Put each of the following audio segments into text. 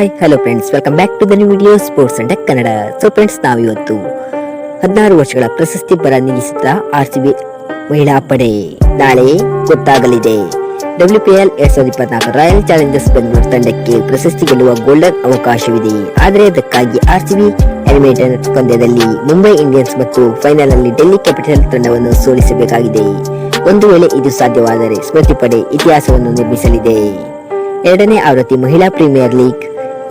Hi hello friends welcome back to the new video sports and Kannada so friends ನಾವಿವತ್ತು ಹದಿನಾರು ವರ್ಷಗಳ ಪ್ರಶಸ್ತಿ ಬರ ನಿಲ್ಲಿಸುತ್ತಾ ಆರ್ ಸಿ ಬಿ ಮಹಿಳಾ ಪಡೆ. ನಾಳೆ ಗೊತ್ತಾಗಲಿದೆ. ಡಬ್ಲ್ಯೂ ಪಿ ಎಲ್ ಎರಡ್ ಸಾವಿರದ ಇಪ್ಪತ್ನಾಲ್ಕು ರಾಯಲ್ ಚಾಲೆಂಜರ್ಸ್ ಬೆಂಗಳೂರು ತಂಡಕ್ಕೆ ಪ್ರಶಸ್ತಿ ಗೆಲ್ಲುವ ಗೋಲ್ಡನ್ ಅವಕಾಶವಿದೆ. ಆದರೆ ಅದಕ್ಕಾಗಿ ಆರ್ ಸಿ ಬಿ ಪಂದ್ಯದಲ್ಲಿ ಮುಂಬೈ ಇಂಡಿಯನ್ಸ್ ಮತ್ತು ಫೈನಲ್ ಅಲ್ಲಿ ಡೆಲ್ಲಿ ಕ್ಯಾಪಿಟಲ್ ತಂಡವನ್ನು ಸೋಲಿಸಬೇಕಾಗಿದೆ. ಒಂದು ವೇಳೆ ಇದು ಸಾಧ್ಯವಾದರೆ ಸ್ಮೃತಿ ಪಡೆ ಇತಿಹಾಸವನ್ನು ನಿರ್ಮಿಸಲಿದೆ. ಎರಡನೇ ಆವೃತ್ತಿ ಮಹಿಳಾ ಪ್ರೀಮಿಯರ್ ಲೀಗ್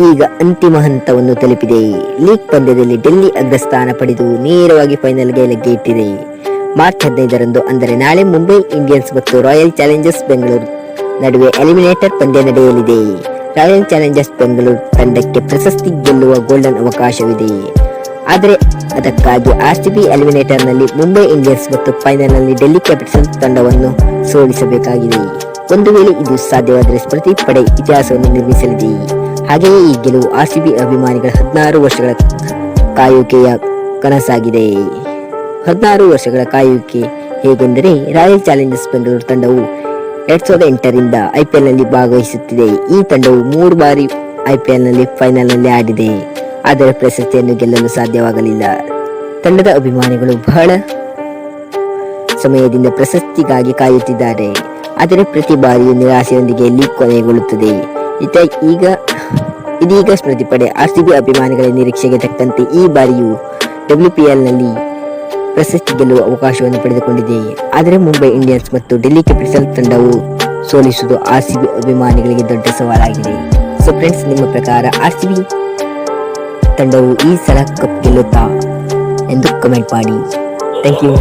ಈಗ ಅಂತಿಮ ಹಂತವನ್ನು ತಲುಪಿದೆ. ಲೀಗ್ ಪಂದ್ಯದಲ್ಲಿ ಡೆಲ್ಲಿ ಅಗ್ರಸ್ಥಾನ ಪಡೆದು ನೇರವಾಗಿ ಫೈನಲ್ಗೆ ಲಗ್ಗೆ ಇಟ್ಟಿದೆ ಮಾರ್ಚ್ ಹದಿನೈದರಂದು ಅಂದರೆ ನಾಳೆ ಮುಂಬೈ ಇಂಡಿಯನ್ಸ್ ಮತ್ತು ರಾಯಲ್ ಚಾಲೆಂಜರ್ಸ್ ಬೆಂಗಳೂರು ನಡುವೆ ಎಲಿಮಿನೇಟರ್ ಪಂದ್ಯ ನಡೆಯಲಿದೆ. ರಾಯಲ್ ಚಾಲೆಂಜರ್ಸ್ ಬೆಂಗಳೂರು ತಂಡಕ್ಕೆ ಪ್ರಶಸ್ತಿ ಗೆಲ್ಲುವ ಗೋಲ್ಡನ್ ಅವಕಾಶವಿದೆ. ಆದರೆ ಅದಕ್ಕಾಗಿ ಆರ್ಸಿಬಿ ಎಲಿಮಿನೇಟರ್ನಲ್ಲಿ ಮುಂಬೈ ಇಂಡಿಯನ್ಸ್ ಮತ್ತು ಫೈನಲ್ನಲ್ಲಿ ಡೆಲ್ಲಿ ಕ್ಯಾಪಿಟಲ್ಸ್ ತಂಡವನ್ನು ಸೋಲಿಸಬೇಕಾಗಿದೆ. ಒಂದು ವೇಳೆ ಇದು ಸಾಧ್ಯವಾದರೆ ಸ್ಮೃತಿ ಪಡೆ ಇತಿಹಾಸವನ್ನು ನಿರ್ಮಿಸಲಿದೆ. ಹಾಗೆಯೇ ಈ ಗೆಲುವು ಆರ್ಸಿಬಿ ಅಭಿಮಾನಿಗಳ ಹದಿನಾರು ವರ್ಷಗಳ ಕಾಯುವಿಕೆಯ ಕನಸಾಗಿದೆ. ಹದಿನಾರು ವರ್ಷಗಳ ಕಾಯುವಿಕೆ ಹೇಗೆಂದರೆ ರಾಯಲ್ ಚಾಲೆಂಜರ್ಸ್ ಬೆಂಗಳೂರು ತಂಡವು ಎರಡ್ ಸಾವಿರದ ಎಂಟರಿಂದ ಐಪಿಎಲ್ನಲ್ಲಿ ಭಾಗವಹಿಸುತ್ತಿದೆ. ಈ ತಂಡವು ಮೂರು ಬಾರಿ ಐಪಿಎಲ್ನಲ್ಲಿ ಫೈನಲ್ನಲ್ಲಿ ಆಡಿದೆ. ಆದರೆ ಪ್ರಶಸ್ತಿಯನ್ನು ಗೆಲ್ಲಲು ಸಾಧ್ಯವಾಗಲಿಲ್ಲ. ತಂಡದ ಅಭಿಮಾನಿಗಳು ಬಹಳ ಸಮಯದಿಂದ ಪ್ರಶಸ್ತಿಗಾಗಿ ಕಾಯುತ್ತಿದ್ದಾರೆ. ಆದರೆ ಪ್ರತಿ ಬಾರಿಯೂ ನಿರಾಸೆಯೊಂದಿಗೆ ಲೀಗ್ ಕೊನೆಗೊಳ್ಳುತ್ತದೆ. ಈಗ ಇದೀಗ ಸ್ಮೃತಿ ಪಡೆ ಆರ್ಸಿಬಿ ಅಭಿಮಾನಿಗಳ ನಿರೀಕ್ಷೆಗೆ ತಕ್ಕಂತೆ ಈ ಬಾರಿಯೂ ಡಬ್ಲ್ಯೂಪಿಎಲ್ನಲ್ಲಿ ಪ್ರಶಸ್ತಿ ಗೆಲ್ಲುವ ಅವಕಾಶವನ್ನು ಪಡೆದುಕೊಂಡಿದೆ. ಆದರೆ ಮುಂಬೈ ಇಂಡಿಯನ್ಸ್ ಮತ್ತು ಡೆಲ್ಲಿ ಕ್ಯಾಪಿಟಲ್ ತಂಡವು ಸೋಲಿಸುವುದು ಆರ್ಸಿಬಿ ಅಭಿಮಾನಿಗಳಿಗೆ ದೊಡ್ಡ ಸವಾಲಾಗಿದೆ. ಸೊ ಫ್ರೆಂಡ್ಸ್ ನಿಮ್ಮ ಪ್ರಕಾರ ಆರ್ಸಿಬಿ ತಂಡವು ಈ ಸಲ ಕಪ್ ಗೆಲ್ಲುತ್ತಾ ಎಂದು ಕಮೆಂಟ್ ಮಾಡಿ. Thank you